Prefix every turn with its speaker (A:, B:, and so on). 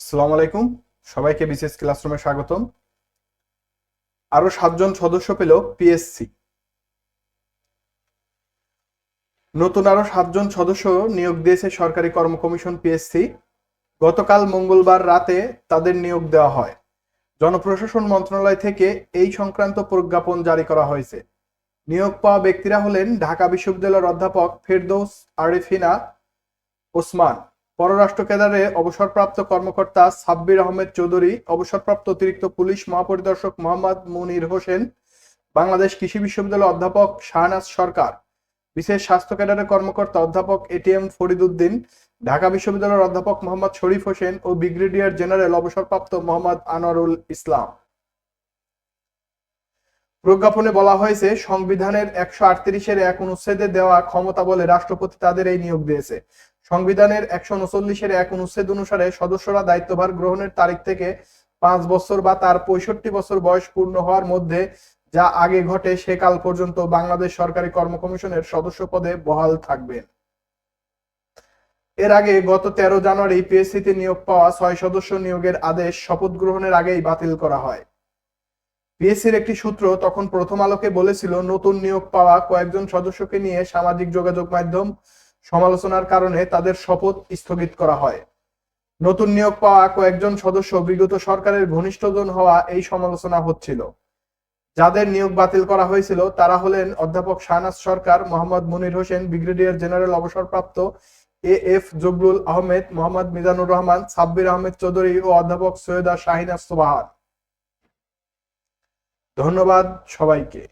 A: আসসালামু আলাইকুম। সবাইকে বিশেষ ক্লাসরুমে স্বাগতম। আরও সাতজন সদস্য পেল পিএসসি নতুন আরও সাতজন সদস্য নিয়োগ দিয়েছে সরকারি কর্ম কমিশন পিএসসি গতকাল মঙ্গলবার রাতে তাদের নিয়োগ দেওয়া হয়। জনপ্রশাসন মন্ত্রণালয় থেকে এই সংক্রান্ত প্রজ্ঞাপন জারি করা হয়েছে। নিয়োগ পাওয়া ব্যক্তিরা হলেন ঢাকা বিশ্ববিদ্যালয়ের অধ্যাপক ফেরদৌস আরিফিনা ওসমান। পররাষ্ট্র কেদারে অবসরপ্রাপ্ত কর্মকর্তা সাব্বির আহমেদ চৌধুরী, অবসরপ্রাপ্ত অতিরিক্ত পুলিশ মহাপরিদর্শক মোহাম্মদ মুনির হোসেন, বাংলাদেশ কৃষি বিশ্ববিদ্যালয়ের অধ্যাপক শাহনাজ সরকার, বিশেষ স্বাস্থ্য ক্যাডারের কর্মকর্তা অধ্যাপক এটিএম ফরিদ উদ্দিন, ঢাকা বিশ্ববিদ্যালয়ের অধ্যাপক মোহাম্মদ শরীফ হোসেন ও ব্রিগেডিয়ার জেনারেল অবসরপ্রাপ্ত মোহাম্মদ আনোয়ারুল ইসলাম। প্রজ্ঞাপনে বলা হয়েছে, সংবিধানের একশো আটত্রিশের এক অনুচ্ছেদে দেওয়া ক্ষমতা বলে রাষ্ট্রপতি তাদের এই নিয়োগ দিয়েছে। সংবিধানের একশো উনচল্লিশের এক অনুচ্ছেদ অনুসারে সদস্যরা দায়িত্বভার গ্রহণের তারিখ থেকে পাঁচ বছর বা তার পঁয়ষট্টি বছর বয়স পূর্ণ হওয়ার মধ্যে যা আগে ঘটে সে কাল পর্যন্ত বাংলাদেশ সরকারি কর্ম কমিশনের সদস্য পদে বহাল থাকবেন এর আগে গত তেরো জানুয়ারি পিএসসিতে নিয়োগ পাওয়া ছয় সদস্য নিয়োগের আদেশ শপথ গ্রহণের আগেই বাতিল করা হয়। পিএসসির একটি সূত্র তখন প্রথম আলোকে বলেছিল, নতুন নিয়োগ পাওয়া কয়েকজন সদস্যকে নিয়ে সামাজিক যোগাযোগ মাধ্যম সমালোচনার কারণে তাদের শপথ স্থগিত করা হয়। নতুন নিয়োগ পাওয়া কয়েকজন সদস্য বিগত সরকারের ঘনিষ্ঠজন হওয়া এই সমালোচনা হচ্ছিল। যাদের নিয়োগ বাতিল করা হয়েছিল, তারা হলেন অধ্যাপক শাহনাজ সরকার, মোহাম্মদ মুনির হোসেন, ব্রিগেডিয়ার জেনারেল অবসরপ্রাপ্ত এ এফ জবলুল আহমেদ, মোহাম্মদ মিজানুর রহমান, সাব্বির আহমেদ চৌধুরী ও অধ্যাপক সৈয়দা শাহিনা সুবাহার ধন্যবাদ সবাইকে।